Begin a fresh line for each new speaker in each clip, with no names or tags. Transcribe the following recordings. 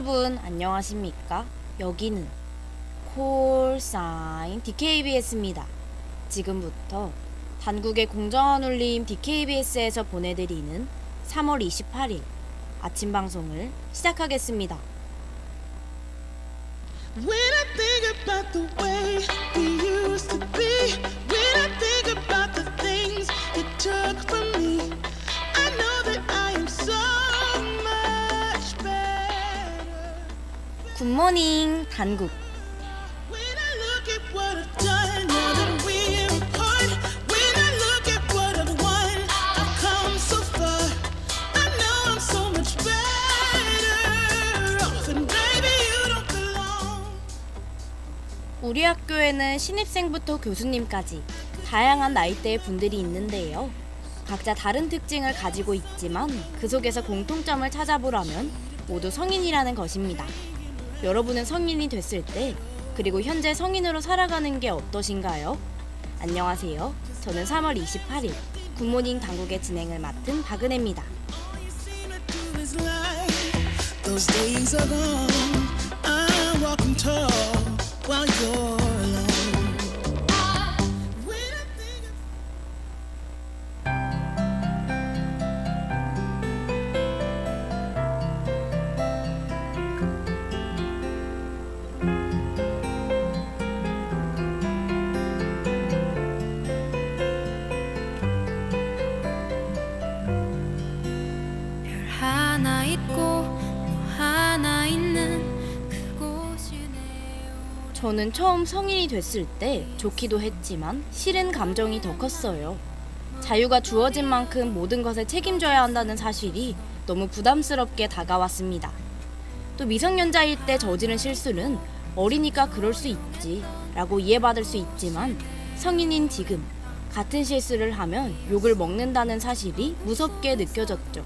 여러분 안녕하십니까? 여기는 콜사인 DKBS입니다. 지금부터 단국의 공정한 울림 DKBS에서 보내드리는 3월 28일 아침 방송을 시작하겠습니다.
Don't belong.
우리 학교에는 신입생부터 교수님까지 다양한 나이대의 분들이 있는데요. 각자 다른 특징을 가지고 있지만 그 속에서 공통점을 찾아보라면 모두 성인이라는 것입니다. 여러분은 성인이 됐을 때 그리고 현재 성인으로 살아가는 게 어떠신가요? 안녕하세요. 저는 3월 28일 굿모닝 당국의 진행을 맡은 박은혜입니다. 저는 처음 성인이 됐을 때 좋기도 했지만 싫은 감정이 더 컸어요. 자유가 주어진 만큼 모든 것을 책임져야 한다는 사실이 너무 부담스럽게 다가왔습니다. 또 미성년자일 때 저지른 실수는 어리니까 그럴 수 있지 라고 이해받을 수 있지만 성인인 지금 같은 실수를 하면 욕을 먹는다는 사실이 무섭게 느껴졌죠.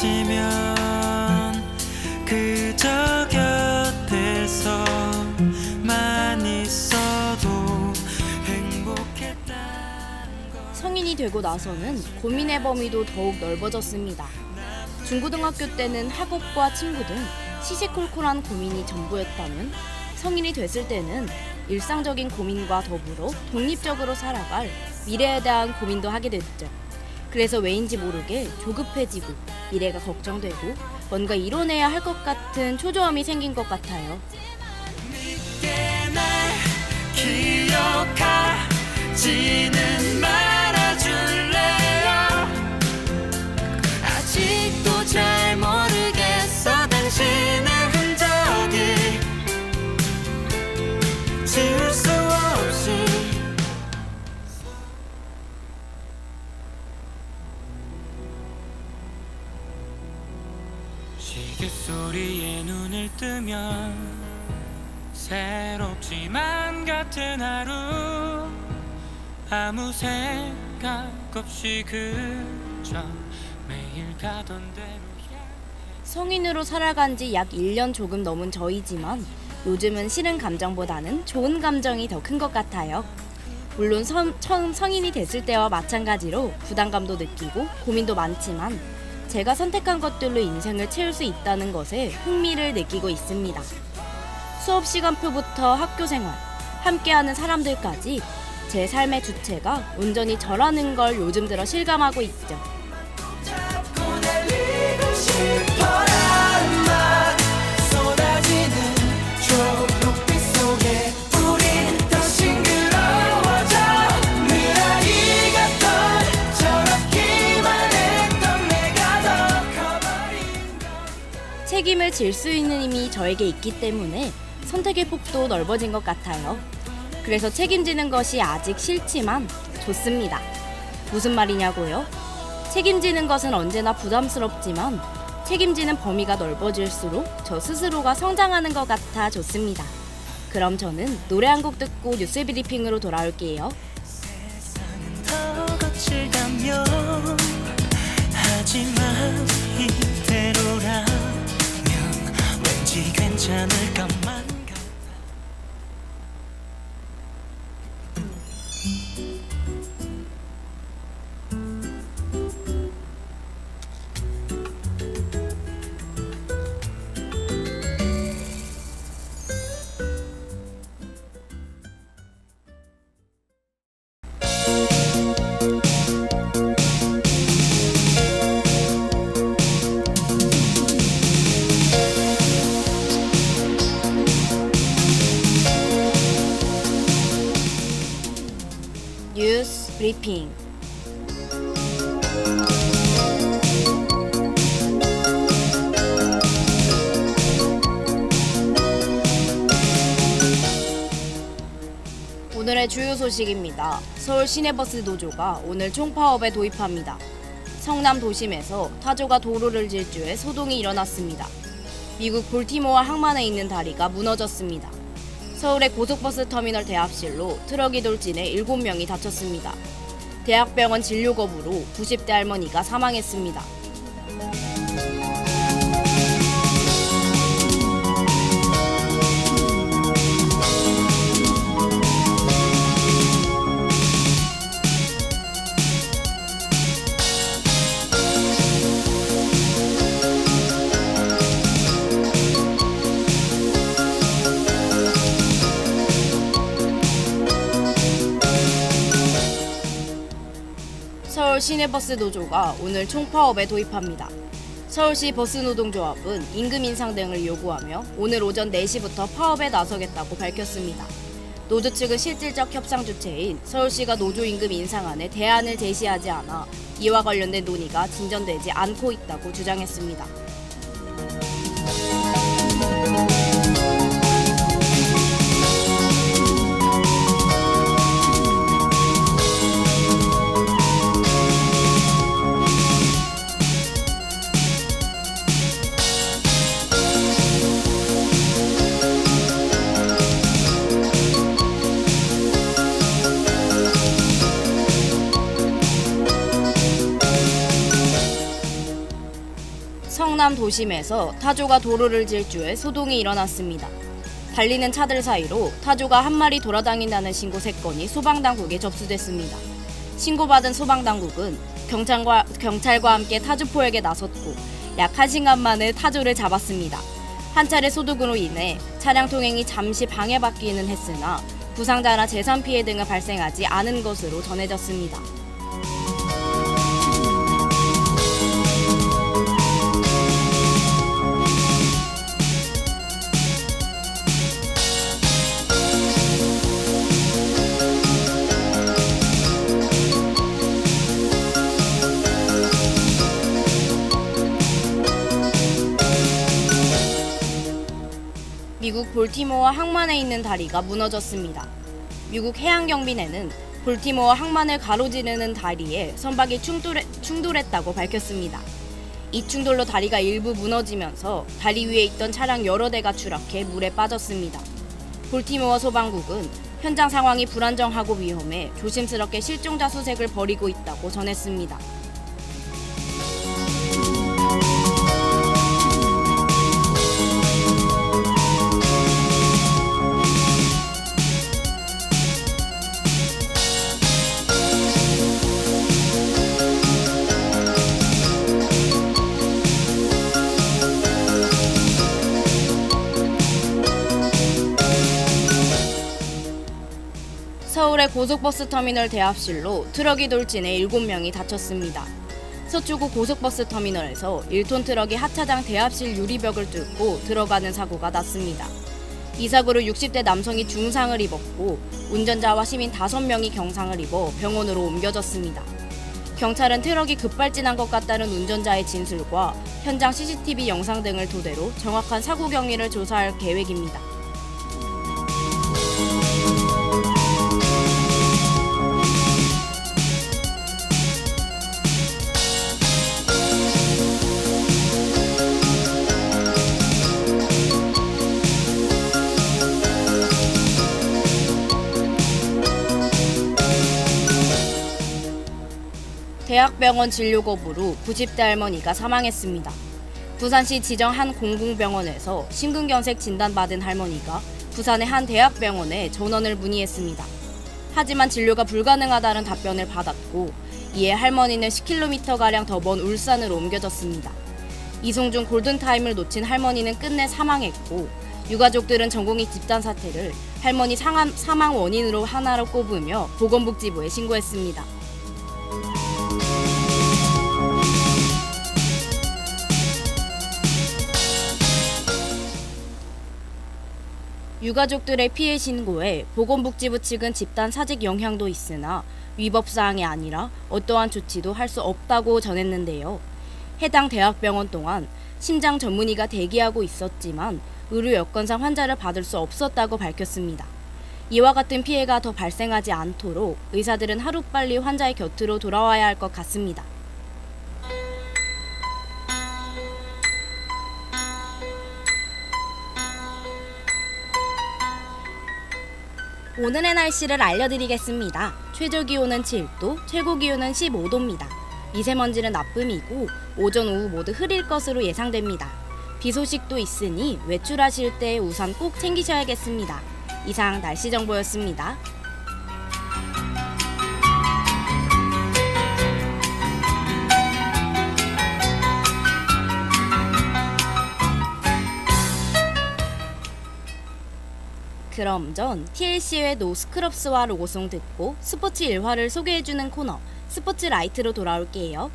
곁이면 그저 행복했다
성인이 되고 나서는 고민의 범위도 더욱 넓어졌습니다. 중고등학교 때는 학업과 친구 등 시시콜콜한 고민이 전부였다면 성인이 됐을 때는 일상적인 고민과 더불어 독립적으로 살아갈 미래에 대한 고민도 하게 됐죠. 그래서 왜인지 모르게 조급해지고 미래가 걱정되고 뭔가 이뤄내야 할 것 같은 초조함이 생긴 것 같아요.
날 기억하지는 시계 소리에 눈을 뜨면 새롭지만 같은 하루 아무 생각 없이 그저 매일 가던 대로
성인으로 살아간 지 약 1년 조금 넘은 저이지만 요즘은 싫은 감정보다는 좋은 감정이 더 큰 것 같아요. 물론 성- 처음 성인이 됐을 때와 마찬가지로 부담감도 느끼고 고민도 많지만 제가 선택한 것들로 인생을 채울 수 있다는 것에 흥미를 느끼고 있습니다. 수업 시간표부터 학교 생활, 함께하는 사람들까지 제 삶의 주체가 온전히 저라는 걸 요즘 들어 실감하고 있죠. 책임을 질 수 있는 힘이 저에게 있기 때문에 선택의 폭도 넓어진 것 같아요. 그래서 책임지는 것이 아직 싫지만 좋습니다. 무슨 말이냐고요? 책임지는 것은 언제나 부담스럽지만 책임지는 범위가 넓어질수록 저 스스로가 성장하는 것 같아 좋습니다. 그럼 저는 노래 한 곡 듣고 뉴스 브리핑으로 돌아올게요.
하지만 이대로라 면 왠지 괜찮을 것만
브리핑. 오늘의 주요 소식입니다. 서울 시내버스 노조가 오늘 총파업에 도입합니다. 성남 도심에서 타조가 도로를 질주해 소동이 일어났습니다. 미국 볼티모어 항만에 있는 다리가 무너졌습니다. 서울의 고속버스 터미널 대합실로 트럭이 돌진해 7명이 다쳤습니다. 대학병원 진료 거부로 90대 할머니가 사망했습니다. 시내버스 노조가 오늘 총파업에 도입합니다. 서울시 버스노동조합은 임금 인상 등을 요구하며 오늘 오전 4시부터 파업에 나서겠다고 밝혔습니다. 노조 측은 실질적 협상 주체인 서울시가 노조 임금 인상안에 대안을 제시하지 않아 이와 관련된 논의가 진전되지 않고 있다고 주장했습니다. 도심에서 타조가 도로를 질주해 소동이 일어났습니다. 달리는 차들 사이로 타조가 한 마리 돌아다닌다는 신고 3건이 소방당국에 접수됐습니다. 신고받은 소방당국은 경찰과, 경찰과 함께 타조포에게 나섰고 약 1시간 만에 타조를 잡았습니다. 한 차례 소독으로 인해 차량 통행이 잠시 방해받기는 했으나 부상자나 재산 피해 등은 발생하지 않은 것으로 전해졌습니다. 볼티모어 항만에 있는 다리가 무너졌습니다. 미국 해양경비내는 볼티모어 항만을 가로지르는 다리에 선박이 충돌해, 충돌했다고 밝혔습니다. 이 충돌로 다리가 일부 무너지면서 다리 위에 있던 차량 여러 대가 추락해 물에 빠졌습니다. 볼티모어 소방국은 현장 상황이 불안정하고 위험해 조심스럽게 실종자 수색을 벌이고 있다고 전했습니다. 고속버스 터미널 대합실로 트럭이 돌진해 7명이 다쳤습니다. 서초구 고속버스 터미널에서 1톤 트럭이 하차장 대합실 유리벽을 뚫고 들어가는 사고가 났습니다. 이 사고로 60대 남성이 중상을 입었고 운전자와 시민 5명이 경상을 입어 병원으로 옮겨졌습니다. 경찰은 트럭이 급발진한 것 같다는 운전자의 진술과 현장 CCTV 영상 등을 토대로 정확한 사고 경위를 조사할 계획입니다. 대학병원 진료 거부로 90대 할머니가 사망했습니다. 부산시 지정 한 공공병원에서 심근경색 진단받은 할머니가 부산의 한 대학병원에 전원을 문의했습니다. 하지만 진료가 불가능하다는 답변을 받았고 이에 할머니는 10km가량 더 먼 울산으로 옮겨졌습니다. 이송 중 골든타임을 놓친 할머니는 끝내 사망했고 유가족들은 전공의 집단 사태를 할머니 상암, 사망 원인으로 하나로 꼽으며 보건복지부에 신고했습니다. 유가족들의 피해 신고에 보건복지부 측은 집단 사직 영향도 있으나 위법 사항이 아니라 어떠한 조치도 할 수 없다고 전했는데요. 해당 대학병원 동안 심장 전문의가 대기하고 있었지만 의료 여건상 환자를 받을 수 없었다고 밝혔습니다. 이와 같은 피해가 더 발생하지 않도록 의사들은 하루빨리 환자의 곁으로 돌아와야 할 것 같습니다. 오늘의 날씨를 알려드리겠습니다. 최저 기온은 7도, 최고 기온은 15도입니다. 미세먼지는 나쁨이고 오전 오후 모두 흐릴 것으로 예상됩니다. 비 소식도 있으니 외출하실 때 우산 꼭 챙기셔야겠습니다. 이상 날씨 정보였습니다. 그럼 전 TLC의 노스크럽스와 로고송 듣고 스포츠 일화를 소개해주는 코너 스포츠 라이트로 돌아올게요.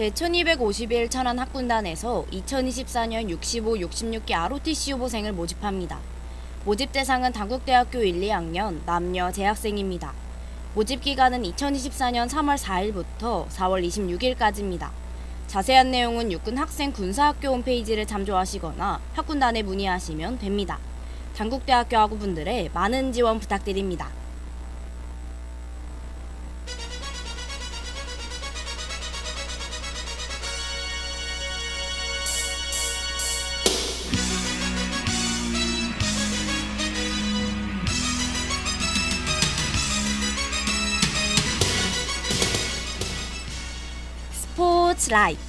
제1251 천안 학군단에서 2024년 65, 66기 ROTC 후보생을 모집합니다. 모집 대상은 당국대학교 1, 2학년 남녀 재학생입니다. 모집 기간은 2024년 3월 4일부터 4월 26일까지입니다. 자세한 내용은 육군 학생 군사학교 홈페이지를 참조하시거나 학군단에 문의하시면 됩니다. 당국대학교 학우분들의 많은 지원 부탁드립니다. 라이트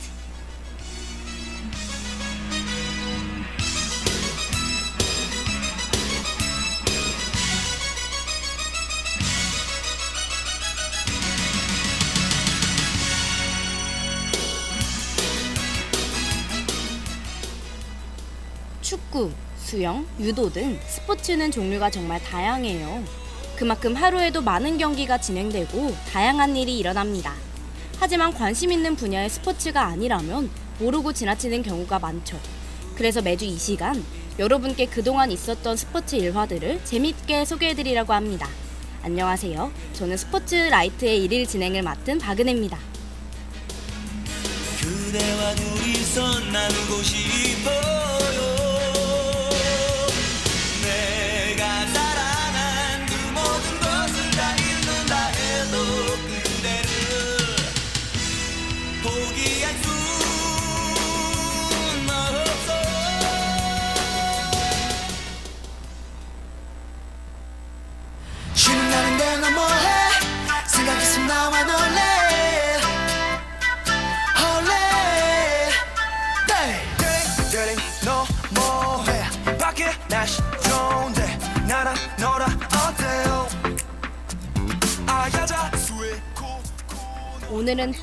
축구, 수영, 유도 등 스포츠는 종류가 정말 다양해요. 그만큼 하루에도 많은 경기가 진행되고 다양한 일이 일어납니다. 하지만 관심 있는 분야의 스포츠가 아니라면 모르고 지나치는 경우가 많죠. 그래서 매주 이 시간 여러분께 그동안 있었던 스포츠 일화들을 재밌게 소개해드리려고 합니다. 안녕하세요. 저는 스포츠 라이트의 일일 진행을 맡은 박은혜입니다.
그대와 둘이서 나누고 싶어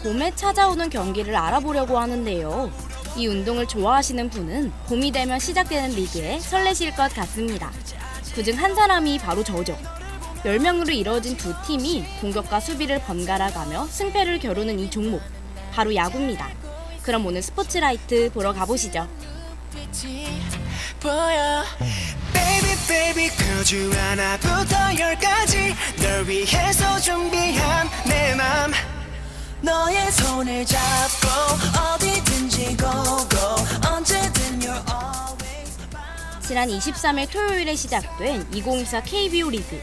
봄에 찾아오는 경기를 알아보려고 하는데요. 이 운동을 좋아하시는 분은 봄이 되면 시작되는 리그에 설레실 것 같습니다. 그중 한 사람이 바로 저죠. 10명으로 이루어진 두 팀이 공격과 수비를 번갈아 가며 승패를 겨루는 이 종목. 바로 야구입니다. 그럼 오늘 스포츠라이트 보러 가보시죠.
너의 손을 잡고 어디든지 고고 언제든 you're always
지난 23일 토요일에 시작된 2024 KBO 리그.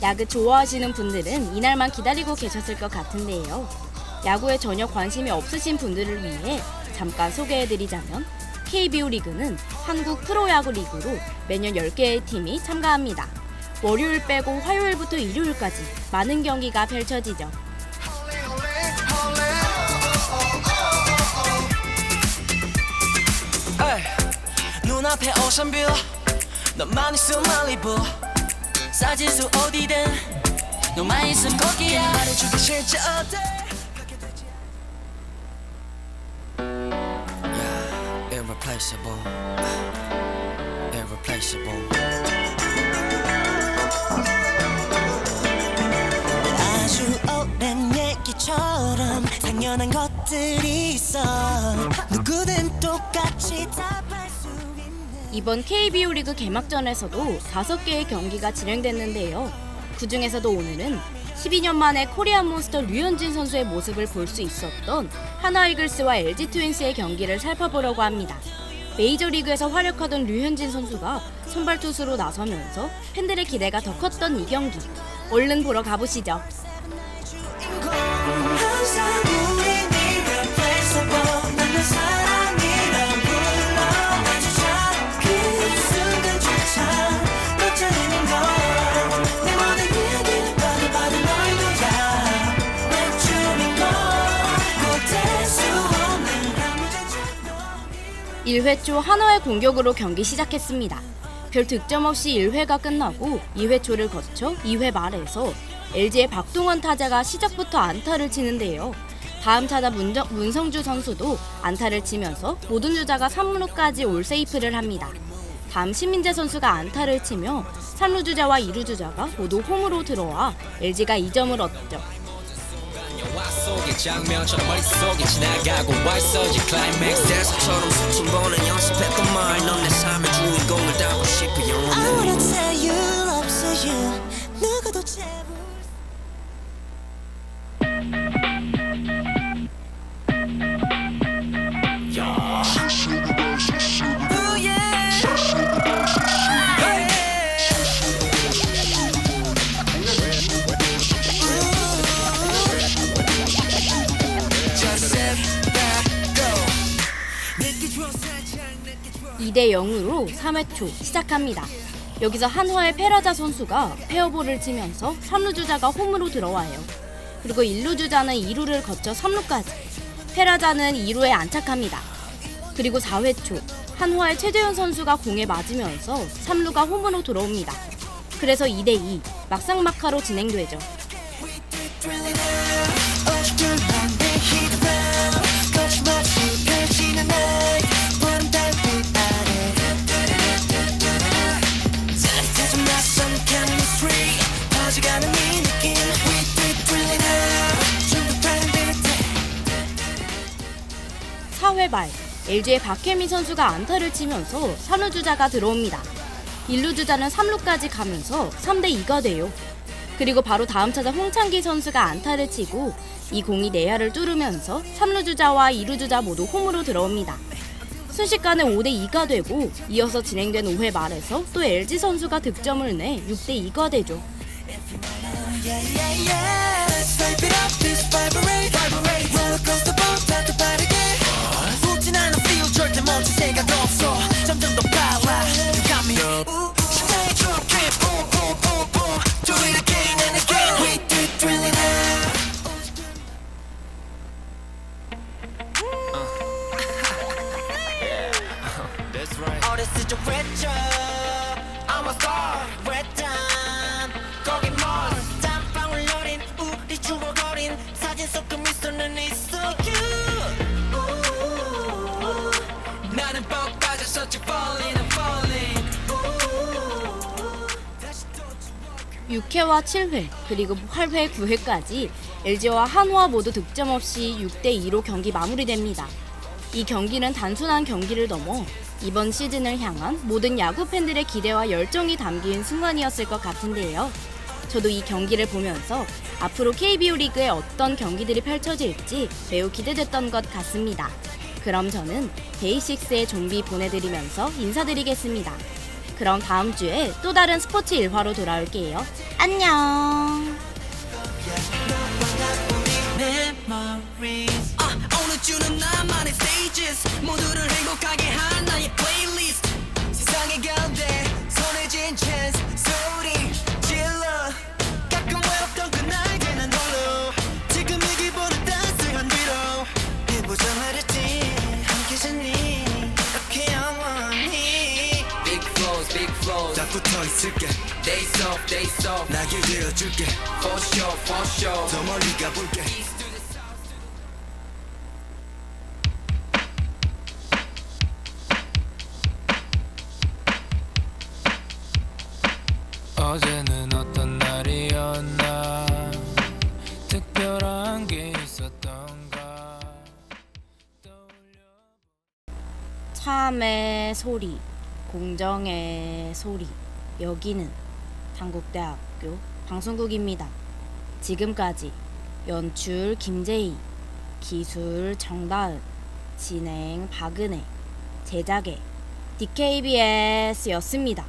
야구 좋아하시는 분들은 이날만 기다리고 계셨을 것 같은데요. 야구에 전혀 관심이 없으신 분들을 위해 잠깐 소개해드리자면 KBO 리그는 한국 프로야구 리그로 매년 10개의 팀이 참가합니다. 월요일 빼고 화요일부터 일요일까지 많은 경기가 펼쳐지죠.
눈앞에 오션뷰 너만 있음 말리부 사진 속 어디든. 너만 있음 거기야. 말해주기 실제 어때 Yeah, irreplaceable. Irreplaceable. 아주 오랜 얘기처럼 당연한 것들이 있어
이번 KBO 리그 개막전에서도 5개의 경기가 진행됐는데요. 그 중에서도 오늘은 12년 만에 코리안 몬스터 류현진 선수의 모습을 볼 수 있었던 하나 이글스와 LG 트윈스의 경기를 살펴보려고 합니다. 메이저리그에서 활약하던 류현진 선수가 선발 투수로 나서면서 팬들의 기대가 더 컸던 이 경기. 얼른 보러 가보시죠. 1회 초 한화의 공격으로 경기 시작했습니다. 별 득점 없이 1회가 끝나고 2회 초를 거쳐 2회 말에서 LG의 박동원 타자가 시작부터 안타를 치는데요. 다음 타자 문정, 문성주 선수도 안타를 치면서 모든 주자가 3루까지 올 세이프를 합니다. 다음 신민재 선수가 안타를 치며 3루 주자와 2루 주자가 모두 홈으로 들어와 LG가 2점을 얻죠.
속의 장면처럼 머릿속에 지나가고 있어지 클라이맥스 대사처럼 수천 번은 연습했던 말넌 내 삶의 주인공을 담고 싶어
I
영원히
wanna tell you 없어 you. 누구도 채울
2대 0으로 3회 초 시작합니다. 여기서 한화의 페라자 선수가 페어볼을 치면서 3루 주자가 홈으로 들어와요. 그리고 1루 주자는 2루를 거쳐 3루까지. 페라자는 2루에 안착합니다. 그리고 4회 초 한화의 최재현 선수가 공에 맞으면서 3루가 홈으로 들어옵니다. 그래서 2대 2 막상막하로 진행되죠. 4회 말 LG의 박혜민 선수가 안타를 치면서 3루 주자가 들어옵니다. 1루 주자는 3루까지 가면서 3대 2가 돼요. 그리고 바로 다음 타자 홍창기 선수가 안타를 치고 이 공이 내야를 뚫으면서 3루 주자와 2루 주자 모두 홈으로 들어옵니다. 순식간에 5대 2가 되고 이어서 진행된 5회 말에서 또 LG 선수가 득점을 내 6대 2가 되죠.
어렸을 적 외쳐 I'm a star 외딴 거기 멀 땀방울 여린 우리 추억어린 사진 속 그 미소는 있어. Cute Ooh.
나는 뻑 빠졌었지 falling I'm falling.
다시 또
6회와 7회 그리고 8회, 9회까지 LG와 한화 모두 득점 없이 6대 2로 경기 마무리됩니다. 이 경기는 단순한 경기를 넘어 이번 시즌을 향한 모든 야구 팬들의 기대와 열정이 담긴 순간이었을 것 같은데요. 저도 이 경기를 보면서 앞으로 KBO 리그에 어떤 경기들이 펼쳐질지 매우 기대됐던 것 같습니다. 그럼 저는 데이식스의 좀비 보내드리면서 인사드리겠습니다. 그럼 다음 주에 또 다른 스포츠 일화로 돌아올게요. 안녕.
주는 나만의 stages. 모두를 행복하게 한 나의 playlist. 세상의 가운데 손에 쥔 chance. 소리 질러. 가끔 외롭던 그날 되는 홀로. 지금 이 기분을 따스한 뒤로. 해보자 말했지 함께 졌니. 이렇게 영원히.
Big flows, big flows.
딱 붙어 있을게.
Days off, days off.
날개 들어줄게.
For sure, for sure.
더 멀리 가볼게
소리, 공정의 소리. 여기는 당국대학교 방송국입니다. 지금까지 연출 김재희, 기술 정다은, 진행 박은혜, 제작의 DKBS였습니다.